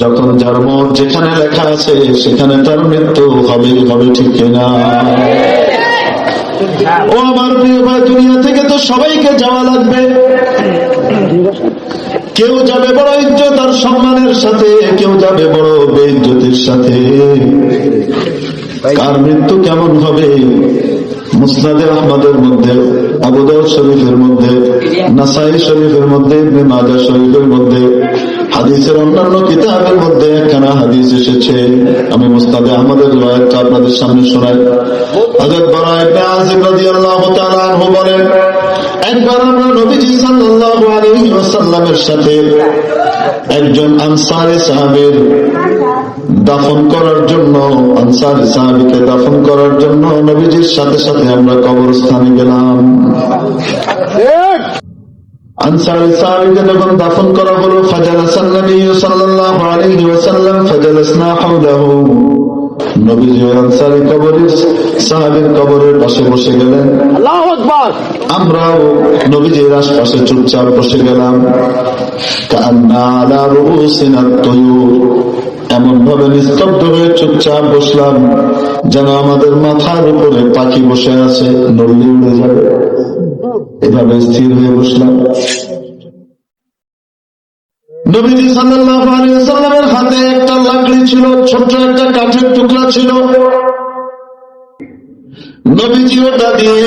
যখন মত যেখানে লেখা আছে, সেখানে তার মৃত্যু হবে হবে ঠিক কিনা? ও আমার প্রিয় ভাই, দুনিয়া থেকে তো সবাইকে যাওয়া লাগবে। কেউ যাবে বড় ইজ্জত আর সম্মানের সাথে, কেউ যাবে বড় বেইজ্জতের সাথে। কার মৃত্যু কেমন হবে? মুসনাদে আহমদের মধ্যে আবুদর শরীফের মধ্যে, নাসাই শরীফের মধ্যে মাজা শরীফের মধ্যে। হাদিসের অন্যান্য কিতাবের মধ্যে একখানা হাদিস এসেছে। আমি মুস্তাদে আহমদের রয়াতটা আপনাদের সামনে শোনাই। বলেন, একবার আমরা নবীজি সাথে একজন আনসারী সাহাবীর দাফন করার জন্য, আনসার সাহাবিকে দাফন করার জন্য নবীজির সাথে সাথে আমরা কবরস্থানে গেলাম। আনসার সাহাবিকে যখন দাফন করা হলো ফাজালাসান নবী সাল্লাল্লাহু আলাইহি ওয়াসাল্লাম ফাজালাসনা হাওলাহু। নবীজি ওই কবরের সাহাবীর কবরের পাশে বসে গেলেন। আল্লাহ আকবর। আমরাও নবীজির আশপাশে চুপচাপ বসে গেলাম। কান্না আলা রুসিনা তয়ুর এমন ভাবে নিস্তব্ধ হয়ে চুপচাপ বসলাম যেন আমাদের মাথার উপরে পাখি বসে আছে নড়লে উড়ে যাবে। এভাবে স্থির হয়ে বসলাম। হাতে একটা লাকড়ি ছিল, ছোট্ট একটা কাঠের টুকরা ছিল। নবীজি ওটা দিয়ে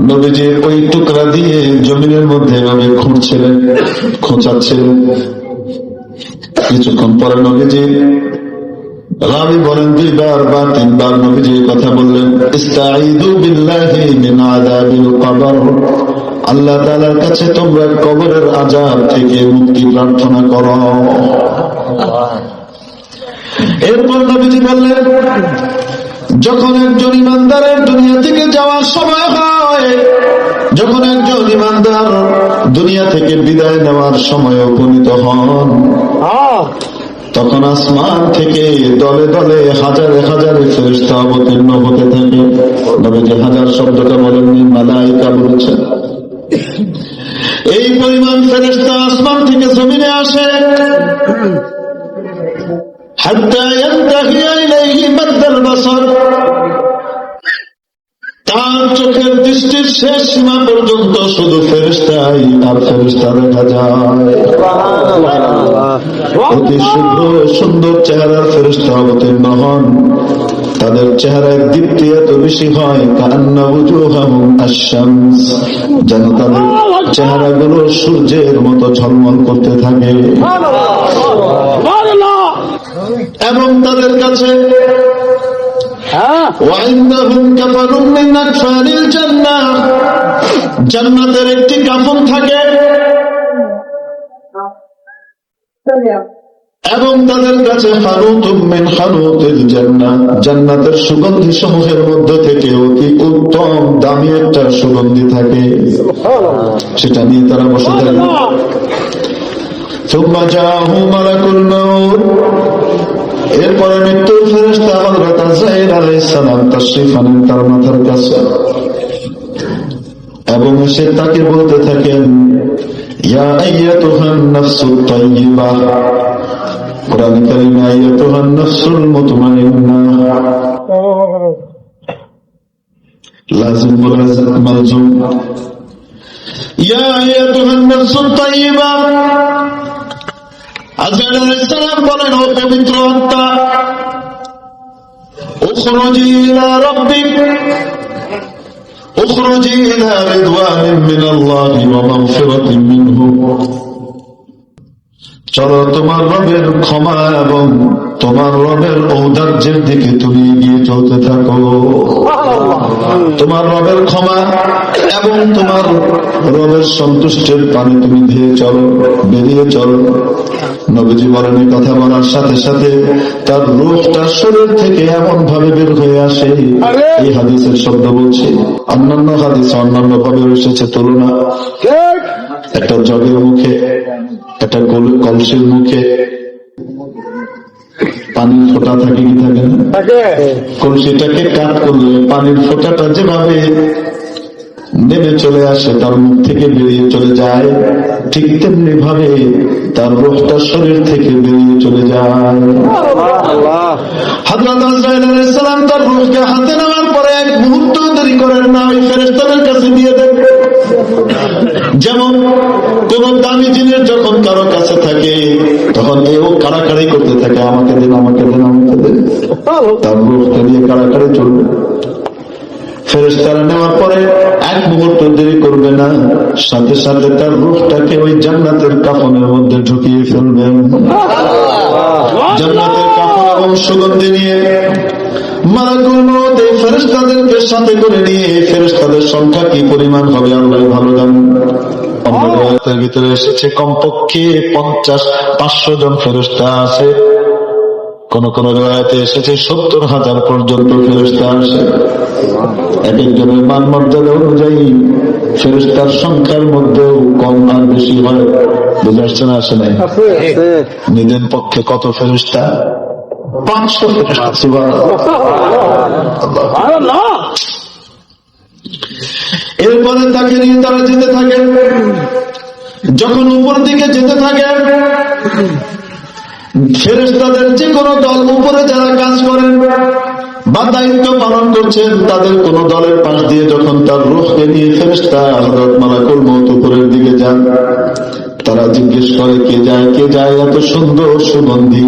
নবীজি ওই টুকরা দিয়ে জমিনের মধ্যে এভাবে খুঁড়ছিলেন খোঁচাচ্ছিলেন। কিছুক্ষণ পরে নবীজি রাবি বলেন দুইবার তিনবার নবীজি কথা বললেন আল্লাহ তাআলার কাছে তোমরা কবরের আযাব থেকে মুক্তি প্রার্থনা করো। এরপর নবীজি বললেন, যখন একজন ইমানদারের দুনিয়া থেকে যাওয়ার সময় হয়, যখন একজন ইমানদার দুনিয়া থেকে বিদায় নেওয়ার সময় উপনীত হন তখন আসমান থেকে দলে দলে হাজারে হাজারে ফেরিস্তা অবতীর্ণ হতে থাকে। তবে যে হাজার শব্দটা বলেননি মালাইকা বলছেন এই পরিমাণ ফেরিস্তা আসমান থেকে জমিনে আসে। হাত্তায় শেষ সীমা পর্যন্ত শুধু ফেরিস্তাই আর ফেরিস্তা দেখা যায়। অতি শুভ্র সুন্দর চেহারার ফেরিস্তা অবতীর্ণ হন। তাদের চেহারায় দীপ্তি এত বেশি হয় কান্না আশ-শামস যেন তাদের চেহারাগুলো সূর্যের মতো ঝলমল করতে থাকে। এবং তাদের কাছে জান্নাতের একটি কাফন থাকে এবং তাদের কাছে হানুতুম মিন হানুতিল জান্নাহ জান্নাতের সুগন্ধি সমূহের মধ্য থেকে অতি উত্তম দামি একটা সুগন্ধি থাকে সেটা নিয়ে তারা বসে থাকে ثم جاءه ملك الموت এরপরে মৃত্যুর ফেরেশতা হযরত আজরাইল আলাইহিস সালাম তাশরীফ আনেন তার মাথার কাছে। এবং সে তাকে বলতে থাকেন ইয়া আইয়াতুহান ইয়া আজরাইল আলাইহিস সালাম বলেন ও পবিত্র আত্মা اخرجي إلى ربك اخرجي إلى رضوان من الله ومغفرة منه চলো তোমার রবের ক্ষমা এবং তোমার রবের ঔদার্যের দিকে তুমি এগিয়ে চলতে থাকো। তোমার রবের ক্ষমা এবং তোমার রবের সন্তুষ্টের পানে তুমি দিয়ে চলো বেরিয়ে চলো। নবীজি বলেন এই কথা বলার সাথে সাথে তার রূপটা শরীর থেকে এমন ভাবে বের হয়ে আসে। এই হাদিসের শব্দ বলছে অন্যান্য হাদিস অন্যান্য ভাবে এসেছে তুলনা। একটা জগের মুখে একটা কল- কলসির মুখে পানির ফোঁটা থাকে কি থাকে না? কলসিটাকে কাট করলে পানির ফোঁটাটা যেভাবে নেমে চলে আসে তার মুখ থেকে বেরিয়ে চলে যায় ঠিক তেমনি ভাবে তার রোহটা শরীর থেকে বেরিয়ে চলে যায়। তার রূহকে হাতে নেওয়ার পরে এক মুহূর্ত দেরি করেন না ওই ফেরেশতাদের কাছে দিয়ে দেন। যেমন কোন দামি জিনিস যখন কারও কাছে থাকে, তখন এও কাড়াকাড়ি করতে থাকে, আমাকে দেন আমাকে দেন আমাকে দেন। তার রূহকে নিয়ে কাড়াকাড়ি চলবে। মুহূর্ত সাথে ঢুকিয়ে ফেরেশতাদেরকে সাথে করে নিয়ে এই ফেরেশতাদের সংখ্যা কি পরিমাণ হবে, আল্লাহ ভালো জানেন। রিওয়ায়াতের ভিতরে এসেছে কমপক্ষে পঞ্চাশ পাঁচশো জন ফেরস্তা আছে। কোন কোন রিওয়ায়াতে এসেছে সত্তর হাজার পর্যন্ত ফেরেশতা আসে এক একজনের মান মর্যাদা অনুযায়ী ফেরেশতার সংখ্যার মধ্যেও কম আর বেশি হয় বুঝে আসছে না আসে নাই। আছে আছে। নিজের পক্ষে কত ফেরিস্তা পাঁচশো ফেরিস্তা এরপরে তাকে নিয়ে তারা যেতে থাকে। যখন উপর দিকে যেতে থাকে ফেরেস্তাদের যে কোনো দল উপরে যারা কাজ করেন, বা দায়িত্ব পালন করছেন, তাদের কোন দলের পাশ দিয়ে যখন তার রুখকে নিয়ে ফেরেস্তা হজরত মালাকুল মত উপরের দিকে যান তারা জিজ্ঞেস করে কে যায় কে যায় এত সুন্দর সুগন্ধি?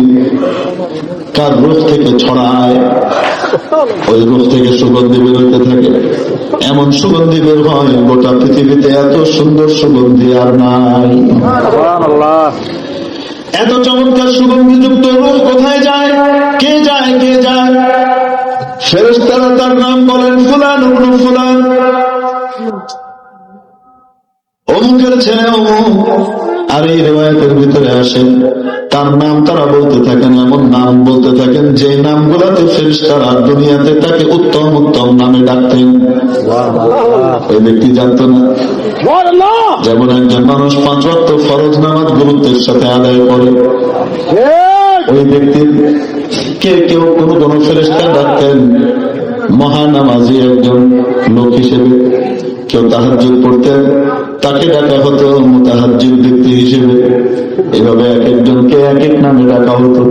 কার রুখ থেকে ছড়ায়? ওই রুখ থেকে সুগন্ধি বেরোতে থাকে। এমন সুগন্ধি বের হয় গোটা পৃথিবীতে এত সুন্দর সুগন্ধি আর নাই। এত চমৎকার সুগন্ধিযুক্ত রূপ কোথায় যায়? কে যায় কে যায়? ফেরেশতারা তার নাম বলেন ফুলান ফুলান এই রেওয়ায়তের ভিতরে আসে। তার নাম তারা বলতে থাকেন এমন নাম বলতে থাকেন যে নামগুলাতে ফেরেশতারা দুনিয়াতে তাকে উত্তম উত্তম নামে ডাকতেন। ওই ব্যক্তি জানতো না। যেমন একজন মানুষ পাঁচ ওয়াক্ত ফরজ নামাজ গুরুত্বের সাথে আদায় করে। ওই ব্যক্তির কে কেউ কোন কোন ফেরেস্তা ডাকতেন। মহানামাজি একজন লোক হিসেবে। কেউ তাহাজ্জুদ পড়তেন তাকে ডাকা হতো মুতাহাজ্জিদ ব্যক্তি হিসেবে। এভাবে এক একজনকে এক এক নামে ডাকা হতো।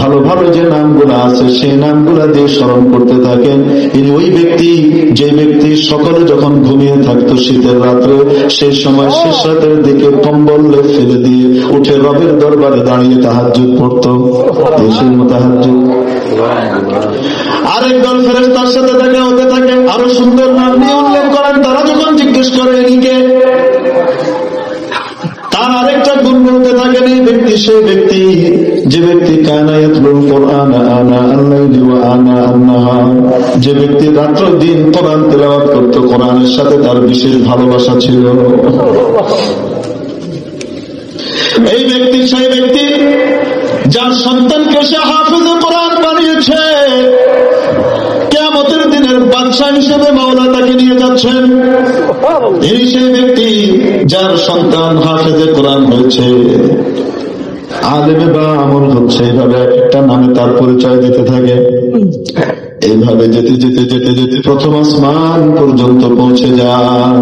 ভালো ভালো যে নামগুলা আছে, সেই নামগুলা দিয়ে স্মরণ করতে থাকেন এই ওই ব্যক্তি, যে ব্যক্তি সকালে যখন ঘুমিয়ে থাকতো শীতের রাত্রে, সেই সময় শেষ রাতের দিকে কম্বল ফেলে দিয়ে উঠে রবের দরবারে দাঁড়িয়ে তাহাজ্জুদ পড়তো। দেশের মোতাহাজ্জুদ। আরেক দল ফেরেস তার সাথে দেখা হতে থাকে, আরও সুন্দর নাম নিয়ে উল্লেখ করেন তারা যখন জিজ্ঞেস করে এদিকে তার আরেকটা গুণ বলতে থাকেন এই ব্যক্তি সেই ব্যক্তি, যে ব্যক্তি যে ব্যক্তি রাত্র দিন কোরআন তেলাওয়াত করত, কোরআনের সাথে তার বিশেষ ভালোবাসা ছিল। এই ব্যক্তি সেই ব্যক্তি যার সন্তানকে সে হাফিজ কোরআন বানিয়েছে। বাদশাহ হিসেবে মাওলা তাকে নিয়ে যাচ্ছেন। এই সেই ব্যক্তি যার সন্তান হাফেজে কোরআন হয়েছে। আলেমে বা আমল হচ্ছে, এইভাবে এক একটা নামে তার পরিচয় দিতে থাকে। এইভাবে যেতে যেতে যেতে যেতে প্রথম আসমান পর্যন্ত পৌঁছে যান।